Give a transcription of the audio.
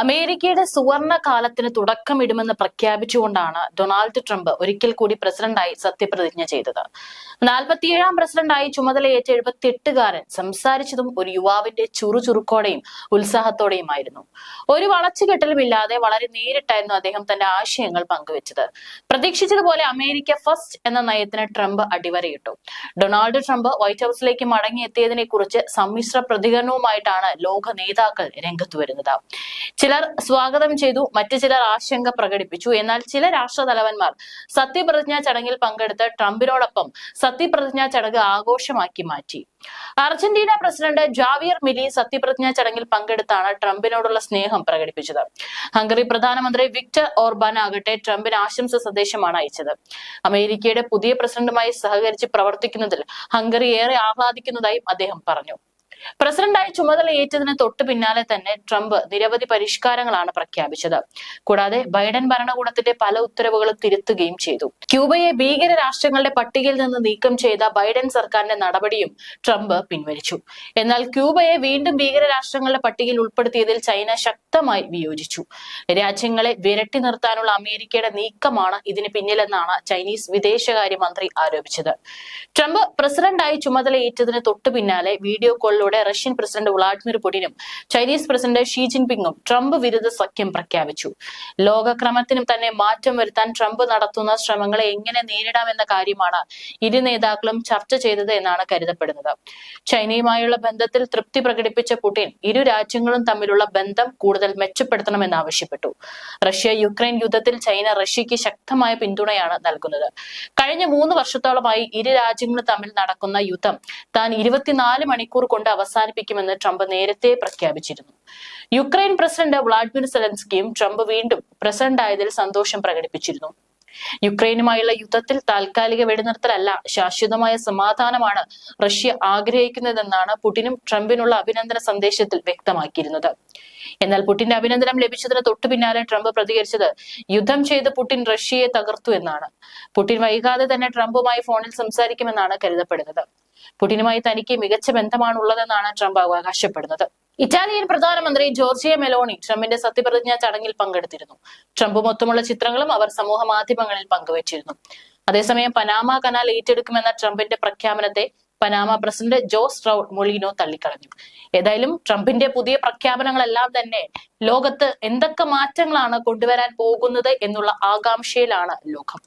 അമേരിക്കയുടെ സുവർണ കാലത്തിന് തുടക്കമിടുമെന്ന് പ്രഖ്യാപിച്ചുകൊണ്ടാണ് ഡൊണാൾഡ് ട്രംപ് ഒരിക്കൽ കൂടി പ്രസിഡന്റായി സത്യപ്രതിജ്ഞ ചെയ്തത്. നാൽപ്പത്തിയേഴാം പ്രസിഡന്റായി ചുമതലയേറ്റ എഴുപത്തിയെട്ടുകാരൻ സംസാരിച്ചതും ഒരു യുവാവിന്റെ ചുറുചുറുക്കോടെയും ഉത്സാഹത്തോടെയുമായിരുന്നു. ഒരു വളച്ചുകെട്ടലുമില്ലാതെ വളരെ നേരിട്ടായിരുന്നു അദ്ദേഹം തന്റെ ആശയങ്ങൾ പങ്കുവച്ചത്. പ്രതീക്ഷിച്ചതുപോലെ അമേരിക്ക ഫസ്റ്റ് എന്ന നയത്തിന് ട്രംപ് അടിവരയിട്ടു. ഡൊണാൾഡ് ട്രംപ് വൈറ്റ് ഹൌസിലേക്ക് മടങ്ങിയെത്തിയതിനെ കുറിച്ച് സമ്മിശ്ര പ്രതികരണവുമായിട്ടാണ് ലോക നേതാക്കൾ രംഗത്ത് വരുന്നത് ചിലർ സ്വാഗതം ചെയ്തു മറ്റു ചിലർ ആശങ്ക പ്രകടിപ്പിച്ചു. എന്നാൽ ചില രാഷ്ട്ര തലവന്മാർ സത്യപ്രതിജ്ഞാ ചടങ്ങിൽ പങ്കെടുത്ത് ട്രംപിനോടൊപ്പം സത്യപ്രതിജ്ഞാ ചടങ്ങ് ആഘോഷമാക്കി മാറ്റി. അർജന്റീന പ്രസിഡന്റ് ജാവിയർ മിലി സത്യപ്രതിജ്ഞാ ചടങ്ങിൽ പങ്കെടുത്താണ് ട്രംപിനോടുള്ള സ്നേഹം പ്രകടിപ്പിച്ചത്. ഹംഗറി പ്രധാനമന്ത്രി വിക്ടർ ഓർബാൻ ആകട്ടെ ട്രംപിന് ആശംസ സന്ദേശമാണ് അയച്ചത്. അമേരിക്കയുടെ പുതിയ പ്രസിഡന്റുമായി സഹകരിച്ച് പ്രവർത്തിക്കുന്നതിൽ ഹംഗറി ഏറെ ആഹ്ലാദിക്കുന്നതായും അദ്ദേഹം പറഞ്ഞു. പ്രസിഡന്റായി ചുമതല ഏറ്റതിന് തൊട്ടു പിന്നാലെ തന്നെ ട്രംപ് നിരവധി പരിഷ്കാരങ്ങളാണ് പ്രഖ്യാപിച്ചത്. കൂടാതെ ബൈഡൻ ഭരണകൂടത്തിന്റെ പല ഉത്തരവുകളും തിരുത്തുകയും ചെയ്തു. ക്യൂബയെ ഭീകര രാഷ്ട്രങ്ങളുടെ പട്ടികയിൽ നിന്ന് നീക്കം ചെയ്ത ബൈഡൻ സർക്കാരിന്റെ നടപടിയും ട്രംപ് പിൻവലിച്ചു. എന്നാൽ ക്യൂബയെ വീണ്ടും ഭീകര രാഷ്ട്രങ്ങളുടെ പട്ടികയിൽ ഉൾപ്പെടുത്തിയതിൽ ചൈന ശക്തമായി വിയോജിച്ചു. രാജ്യങ്ങളെ വിരട്ടി നിർത്താനുള്ള അമേരിക്കയുടെ നീക്കമാണ് ഇതിന് പിന്നിലെന്നാണ് ചൈനീസ് വിദേശകാര്യമന്ത്രി ആരോപിച്ചത്. ട്രംപ് പ്രസിഡന്റായി ചുമതലയേറ്റതിന് തൊട്ടു പിന്നാലെ വീഡിയോ കോളിലൂടെ റഷ്യൻ പ്രസിഡന്റ് വ്ളാഡിമിർ പുടിനും ചൈനീസ് പ്രസിഡന്റ് ഷീ ജിൻപിങ്ങും ട്രംപ് വിരുദ്ധ സഖ്യം പ്രഖ്യാപിച്ചു. ലോകക്രമത്തിനും തന്നെ മാറ്റം വരുത്താൻ ട്രംപ് നടത്തുന്ന ശ്രമങ്ങളെ എങ്ങനെ നേരിടാമെന്ന കാര്യമാണ് ഇരു നേതാക്കളും ചർച്ച ചെയ്തത് എന്നാണ് കരുതപ്പെടുന്നത്. ചൈനയുമായുള്ള ബന്ധത്തിൽ തൃപ്തി പ്രകടിപ്പിച്ച പുടിൻ ഇരു രാജ്യങ്ങളും തമ്മിലുള്ള ബന്ധം കൂടുതൽ മെച്ചപ്പെടുത്തണമെന്ന് ആവശ്യപ്പെട്ടു. റഷ്യ യുക്രൈൻ യുദ്ധത്തിൽ ചൈന റഷ്യക്ക് ശക്തമായ പിന്തുണയാണ് നൽകുന്നത്. കഴിഞ്ഞ മൂന്ന് വർഷത്തോളമായി ഇരു രാജ്യങ്ങളും തമ്മിൽ നടക്കുന്ന യുദ്ധം താൻ ഇരുപത്തിനാല് മണിക്കൂർ കൊണ്ട് അവസാനിപ്പിക്കുമെന്ന് ട്രംപ് നേരത്തെ പ്രഖ്യാപിച്ചിരുന്നു. യുക്രൈൻ പ്രസിഡന്റ് വ്ളാഡിമിർ സെലൻസ്കിയും ട്രംപ് വീണ്ടും പ്രസിഡന്റായതിൽ സന്തോഷം പ്രകടിപ്പിച്ചിരുന്നു. യുക്രൈനുമായുള്ള യുദ്ധത്തിൽ താൽക്കാലിക വെടിനിർത്തലല്ല ശാശ്വതമായ സമാധാനമാണ് റഷ്യ ആഗ്രഹിക്കുന്നതെന്നാണ് പുടിനും ട്രംപിനുള്ള അഭിനന്ദന സന്ദേശത്തിൽ വ്യക്തമാക്കിയിരുന്നത്. എന്നാൽ പുടിന്റെ അഭിനന്ദനം ലഭിച്ചതിന് തൊട്ടു പിന്നാലെ ട്രംപ് പ്രതികരിച്ചത് യുദ്ധം ചെയ്ത് പുടിൻ റഷ്യയെ തകർത്തു എന്നാണ്. പുടിൻ വൈകാതെ തന്നെ ട്രംപുമായി ഫോണിൽ സംസാരിക്കുമെന്നാണ് കരുതപ്പെടുന്നത്. പുടിനുമായി തനിക്ക് മികച്ച ബന്ധമാണുള്ളതെന്നാണ് ട്രംപ് അവകാശപ്പെടുന്നത്. ഇറ്റാലിയൻ പ്രധാനമന്ത്രി ജോർജിയ മെലോണി ട്രംപിന്റെ സത്യപ്രതിജ്ഞാ ചടങ്ങിൽ പങ്കെടുത്തിരുന്നു. ട്രംപ് മൊത്തമുള്ള ചിത്രങ്ങളും അവർ സമൂഹ മാധ്യമങ്ങളിൽ പങ്കുവച്ചിരുന്നു. അതേസമയം പനാമ കനാൽ ഏറ്റെടുക്കുമെന്ന ട്രംപിന്റെ പ്രഖ്യാപനത്തെ Panama president Jose Raul Mulino തള്ളിക്കളഞ്ഞു. ഏതായാലും ട്രംപിന്റെ പുതിയ പ്രഖ്യാപനങ്ങളെല്ലാം തന്നെ ലോകത്ത് എന്തൊക്കെ മാറ്റങ്ങളാണ് കൊണ്ടുവരാൻ പോകുന്നത് എന്നുള്ള ആകാംക്ഷയിലാണ് ലോകം.